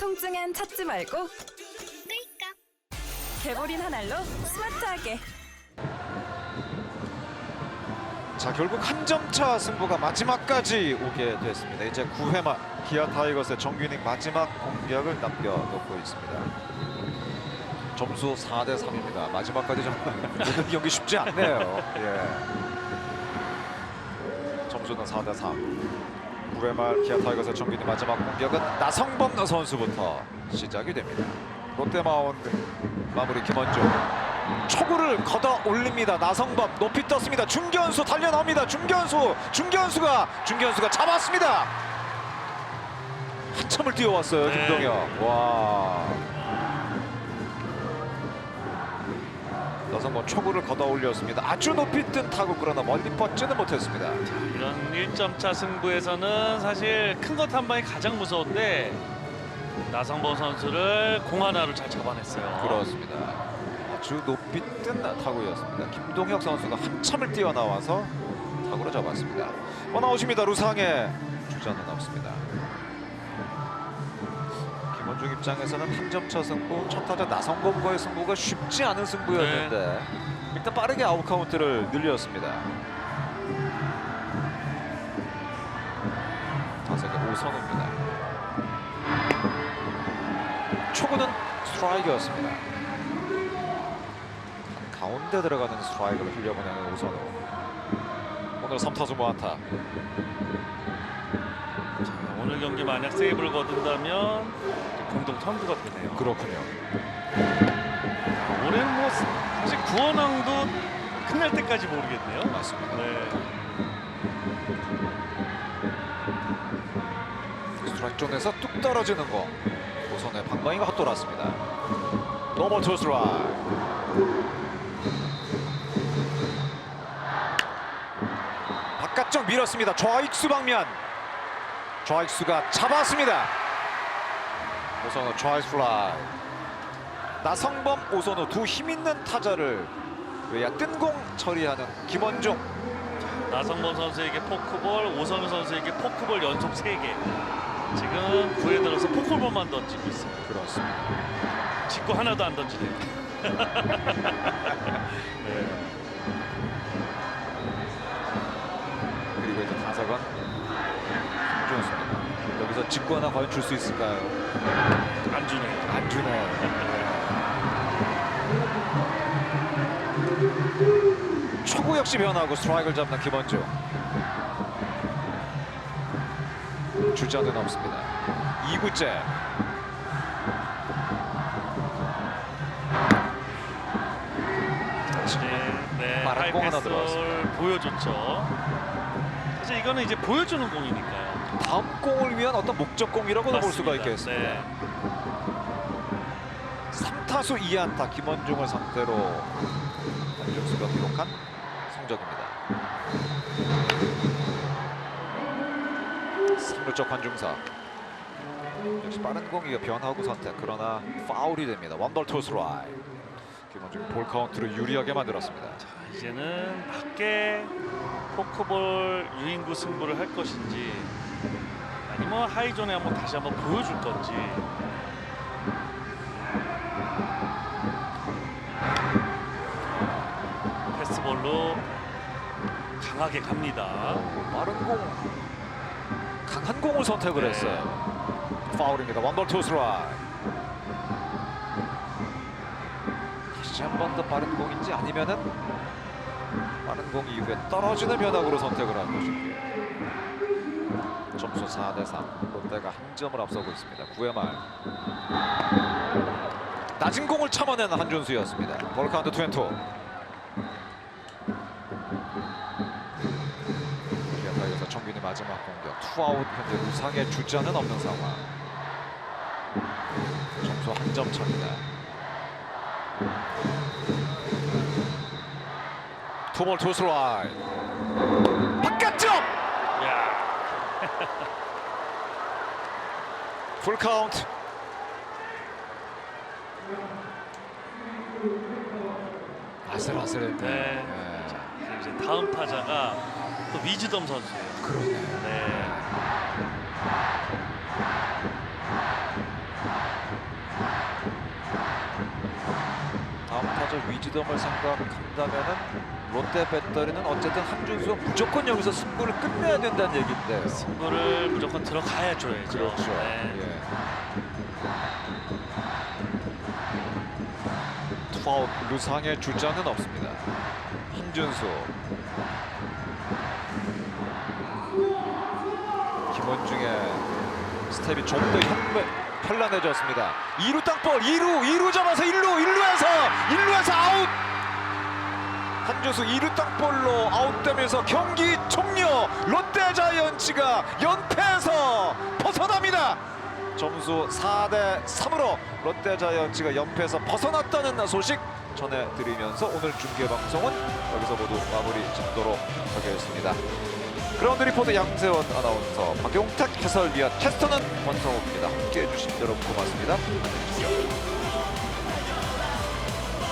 통증엔 찾지 말고 끌까? 개보린 한 알로 스마트하게 자 결국 한 점차 승부가 마지막까지 오게 됐습니다. 이제 9회 말 기아 타이거스의 정규닝 마지막 공격을 남겨놓고 있습니다. 점수 4대 3입니다. 마지막까지 정말 모든 경기 쉽지 않네요. 예. 점수는 4대 3. 9회 말 기아 타이거스의 정규닝 마지막 공격은 나성범 선수부터 시작이 됩니다. 롯데 마운드 마무리 김원중 초구를 걷어 올립니다. 나성범 높이 떴습니다. 중견수 달려 나옵니다. 중견수 중견수가 중견수가 잡았습니다. 한참을 뛰어왔어요. 네. 김동혁. 와. 나성범 초구를 걷어 올렸습니다. 아주 높이 뜬 타구 그러나 멀리 뻗지는 못했습니다. 이런 1점차 승부에서는 사실 큰 것 한 방이 가장 무서운데 나성범 선수를 공 하나로 잘 잡아냈어요. 그렇습니다. 아주 높이 뜬 타구였습니다. 김동혁 선수가 한참을 뛰어나와서 타구를 잡았습니다. 어 나오십니다. 루상의 주자는 없습니다. 김원중 입장에서는 한 점 차 승부, 첫 타자 나성범과의 승부가 쉽지 않은 승부였는데 일단 빠르게 아웃 카운트를 늘렸습니다. 타석의 오선우입니다. 초구는 스트라이크였습니다. 가운데 들어가는 스트라이크를 흘려보내는 오선우. 오늘 3타수 무안타. 오늘 경기 만약 세이브를 거둔다면 공동 선두가 되네요. 그렇군요. 올해는 뭐 사실 구원왕도 끝날 때까지 모르겠네요. 맞습니다. 네. 스트라이크 존에서 뚝 떨어지는 거. 오선의 방망이가 헛돌았습니다. 노멀 투 스트라이크. 바깥쪽 밀었습니다. 좌익수 방면. 좌익수가 잡았습니다. 오선우 좌익수 플라이. 나성범, 오선우 두 힘있는 타자를 외야 뜬공 처리하는 김원중. 나성범 선수에게 포크볼, 오선우 선수에게 포크볼 연속 3개. 지금 9회 들어서 포크볼만 던지고 있습니다. 그렇습니다. 직구 하나도 안 던지네요. 그리고 이제 타석은 김준수입니다. 여기서 직구 하나 과연 줄 수 있을까요? 안 주네요. 안 주네요. 초구 역시 변하고 스트라이크를 잡는 김원주. 주자는 없습니다. 2구째. 네, 네. 빠른 공 하나 들어왔습니다. 보여줬죠. 사실 이거는 이제 보여주는 공이니까요. 다음 공을 위한 어떤 목적 공이라고도 볼 수가 맞습니다. 있겠습니다. 네. 3타수 2안타 김원중을 상대로 한준수가 기록한 성적입니다. 3루 쪽 관중사 역시 빠른 공이 변하고 선택 그러나 파울이 됩니다. 원볼 투스 라이 김원중 볼 카운트를 유리하게 만들었습니다. 이제는 밖에 포크볼 유인구 승부를 할 것인지 아니면 하이존에 한번 다시 한번 보여줄 건지 패스볼로 강하게 갑니다. 빠른 공 강한 공을 선택을 네. 했어요. 파울입니다. 원볼 투스라이 다시 한 번 더 빠른 공인지 아니면은 빠른 공 이후에 떨어지는 변화구로 선택을 할 것인지 점수 4대 3 롯데가 한 점을 앞서고 있습니다. 9회 말. 낮은 공을 참아낸 한준수였습니다. 볼 카운트 투앤투. 기아타이거스 정균이 마지막 공격. 투아웃 현재 우상의 주자는 없는 상황. 점수 한 점 차입니다. 투볼 투스라이 풀카운트 아슬아슬했네. 네. 네. 다음 타자가 또 위즈덤 선수예요. 그러네. 네. 다음 타자 위즈덤을 생각한다면은 롯데 배터리는 어쨌든 한준수가 무조건 여기서 승부를 끝내야 된다는 얘기인데. 승부를 무조건 들어가야 줘야죠. 그렇죠. 네. 예. 투아웃 루상의 주자는 없습니다. 한준수. 김원중의 스텝이 좀 더 현란해졌습니다. 2루 땅볼 2루 2루 잡아서 1루 1루에서 1루에서 아웃. 한준수 2루 땅볼로 아웃되면서 경기 종료. 롯데 자이언츠가 연패에서 벗어납니다. 점수 4대 3으로 롯데 자이언츠가 연패에서 벗어났다는 소식 전해드리면서 오늘 중계 방송은 여기서 모두 마무리 짓도록 하겠습니다. 그라운드 리포트 양세원 아나운서 박용탁 해설위원 캐스터는 권성호입니다. 함께해 주신 여러분 고맙습니다. 안녕히 계십시오.